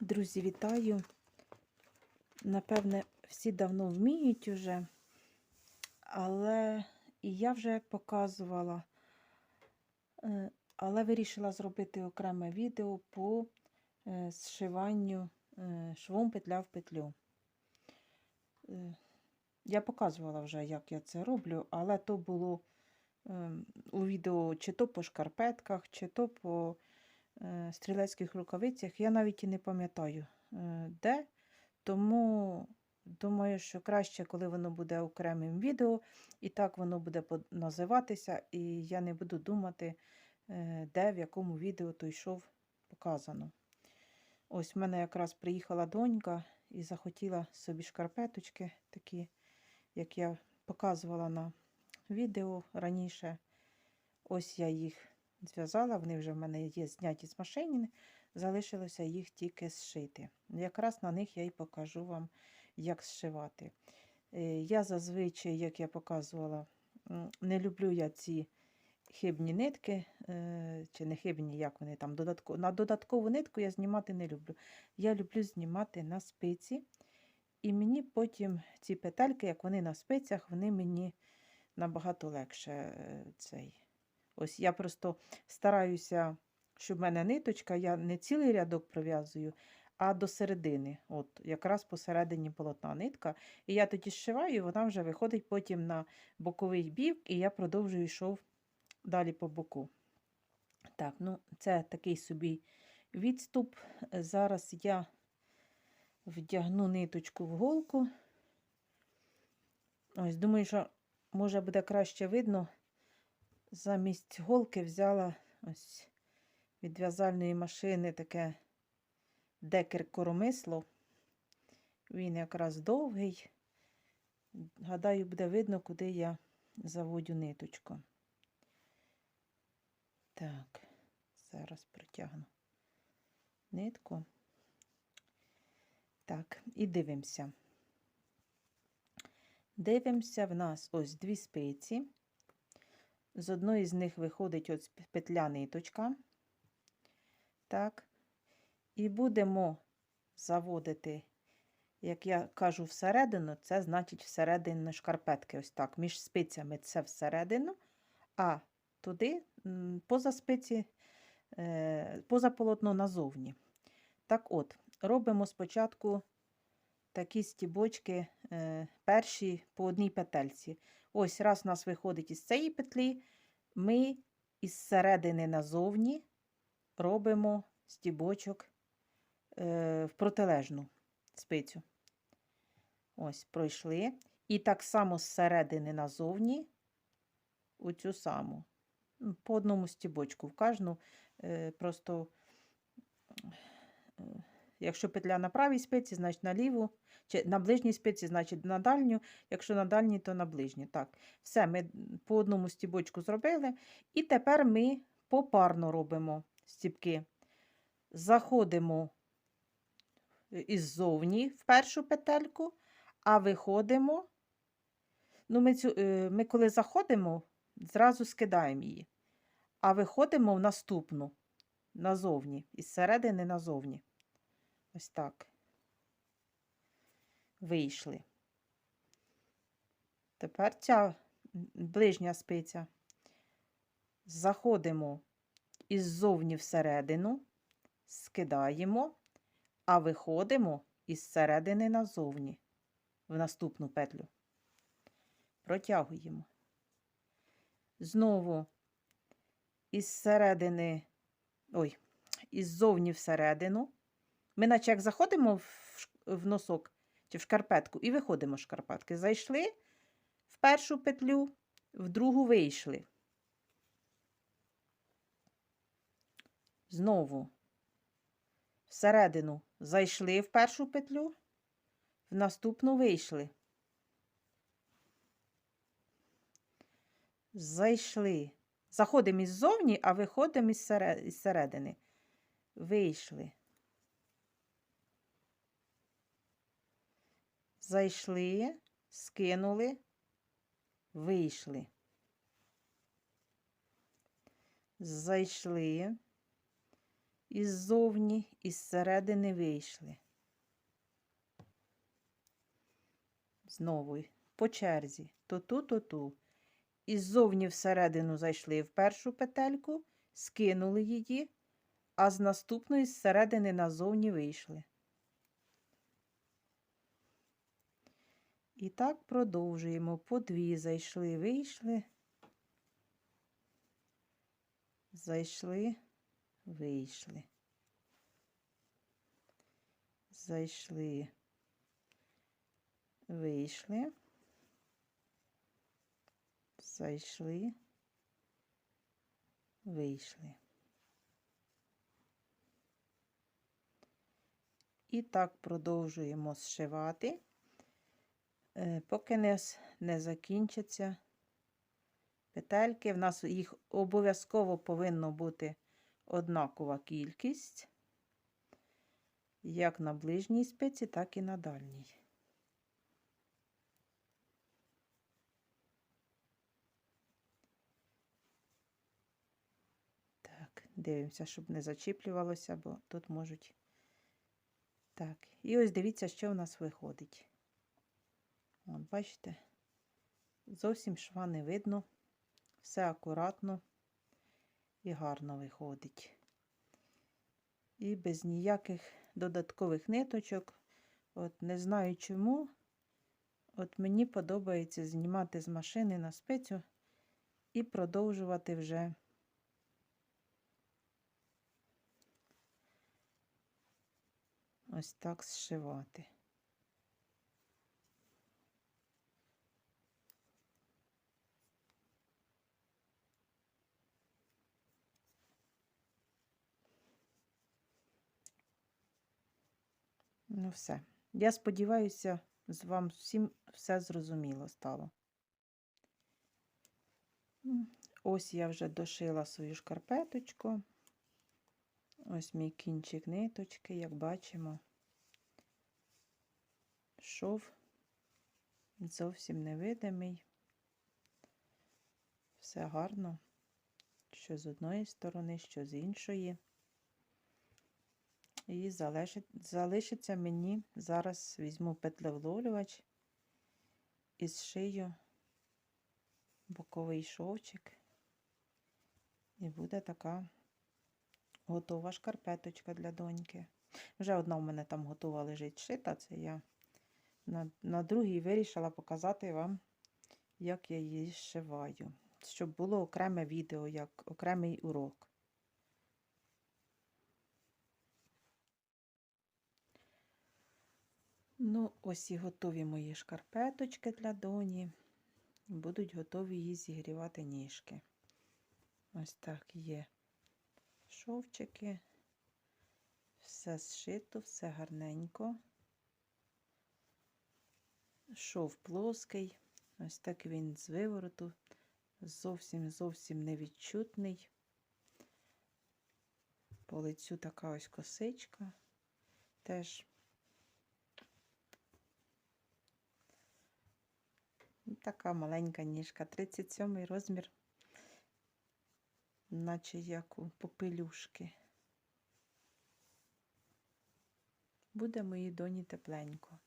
Друзі, вітаю. Напевне, всі давно вміють уже, але і я вже показувала, е, але вирішила зробити окреме відео по е, зшиванню е, швом петля в петлю. Я показувала вже, як я це роблю, але то було е, у відео чи то по шкарпетках, чи то по стрілецьких рукавицях. Я навіть і не пам'ятаю, е, де. Тому думаю, що краще, коли воно буде окремим відео, і так воно буде називатися, і я не буду думати, е, де, в якому відео той йшов показано. Ось в мене якраз приїхала донька і захотіла собі шкарпеточки, такі, як я показувала на відео раніше. Ось я їх зв'язала, вони вже в мене є зняті з машини, залишилося їх тільки зшити. Якраз на них я і покажу вам, як зшивати. Е, Я зазвичай, як я показувала, не люблю я ці хибні нитки, е, чи не хибні, як вони там, додатко... на додаткову нитку я знімати не люблю. Я люблю знімати на спиці. І мені потім ці петельки, як вони на спицях, вони мені набагато легше е, цей. Ось я просто стараюся, щоб в мене ниточка, я не цілий рядок пров'язую, а до середини. От, якраз посередині полотна нитка. І я тоді зшиваю, вона вже виходить потім на боковий бік, і я продовжую йшов далі по боку. Так, ну це такий собі відступ. Зараз я вдягну ниточку в голку. Ось, думаю, що може буде краще видно. Замість голки взяла ось від в'язальної машини таке декер коромисло. Він якраз довгий. Гадаю, буде видно, куди я заводю ниточку. Так, зараз протягну нитку. Так, і дивимося. Дивимося, в нас ось дві спиці. З одної з них виходить ось петля ниточка. Так. І будемо заводити, як я кажу, всередину, це значить всередину шкарпетки. Ось так. Між спицями це всередину, а туди, поза спиці, е, поза полотно назовні. Так от, робимо спочатку такі стібочки е, перші по одній петельці. Ось раз у нас виходить із цієї петлі, ми із середини назовні робимо стібочок е, в протилежну спицю. Ось, пройшли. І так само з середини назовні у цю саму. По одному стібочку в кожну. Е, просто, якщо петля на правій спиці, значить на ліву, чи на ближній спиці, значить на дальню, якщо на дальній, то на ближню. Так, все, ми по одному стібочку зробили. І тепер ми попарно робимо стібки. Заходимо іззовні в першу петельку, а виходимо. Ну, ми, цю, е, ми коли заходимо, зразу скидаємо її, а виходимо в наступну назовні, із середини назовні. Ось так. Вийшли. Тепер ця ближня спиця. Заходимо іззовні всередину, скидаємо, а виходимо із середини назовні в наступну петлю. Протягуємо. Знову із середини, ой, іззовні всередину. Ми наче як заходимо в, носок чи в шкарпетку і виходимо з шкарпетки. Зайшли в першу петлю, в другу вийшли. Знову всередину зайшли в першу петлю, в наступну вийшли. Зайшли. Заходимо іззовні, а виходимо із середини. Вийшли. Зайшли, скинули, вийшли. Зайшли, іззовні і зсередини вийшли. Знову по черзі. То ту, то ту. Іззовні всередину зайшли в першу петельку, скинули її, а з наступної зсередини назовні вийшли. І так продовжуємо. По дві зайшли, вийшли. Зайшли, вийшли. Зайшли, вийшли. Зайшли, вийшли. І так продовжуємо зшивати, поки не, не закінчаться петельки. В нас їх обов'язково повинно бути однакова кількість, як на ближній спиці, так і на дальній. Дивимося, щоб не зачіплювалося, бо тут можуть. Так, і ось дивіться, що в нас виходить. От, бачите, зовсім шва не видно, все акуратно і гарно виходить. І без ніяких додаткових ниточок. От не знаю чому. От мені подобається знімати з машини на спицю і продовжувати вже ось так зшивати. Ну, все. Я сподіваюся, з вам всім все зрозуміло стало. Ось я вже дошила свою шкарпеточку. Ось мій кінчик ниточки, як бачимо. Шов зовсім невидимий. Все гарно, що з одної сторони, що з іншої. І залишить, залишиться мені, зараз візьму петлевловлювач і зшию боковий шовчик. І буде така готова шкарпеточка для доньки. Вже одна в мене там готова лежить шита, це я на, на другій вирішила показати вам, як я її зшиваю. Щоб було окреме відео, як окремий урок. Ну, ось і готові мої шкарпеточки для доні. Будуть готові її зігрівати ніжки. Ось так є шовчики. Все зшито, все гарненько. Шов плоский. Ось так він з вивороту. Зовсім зовсім невідчутний. По лицю така ось косичка. Теж така маленька ніжка. 37 розмір, наче як у попелюшки. Буде моїй доні тепленько.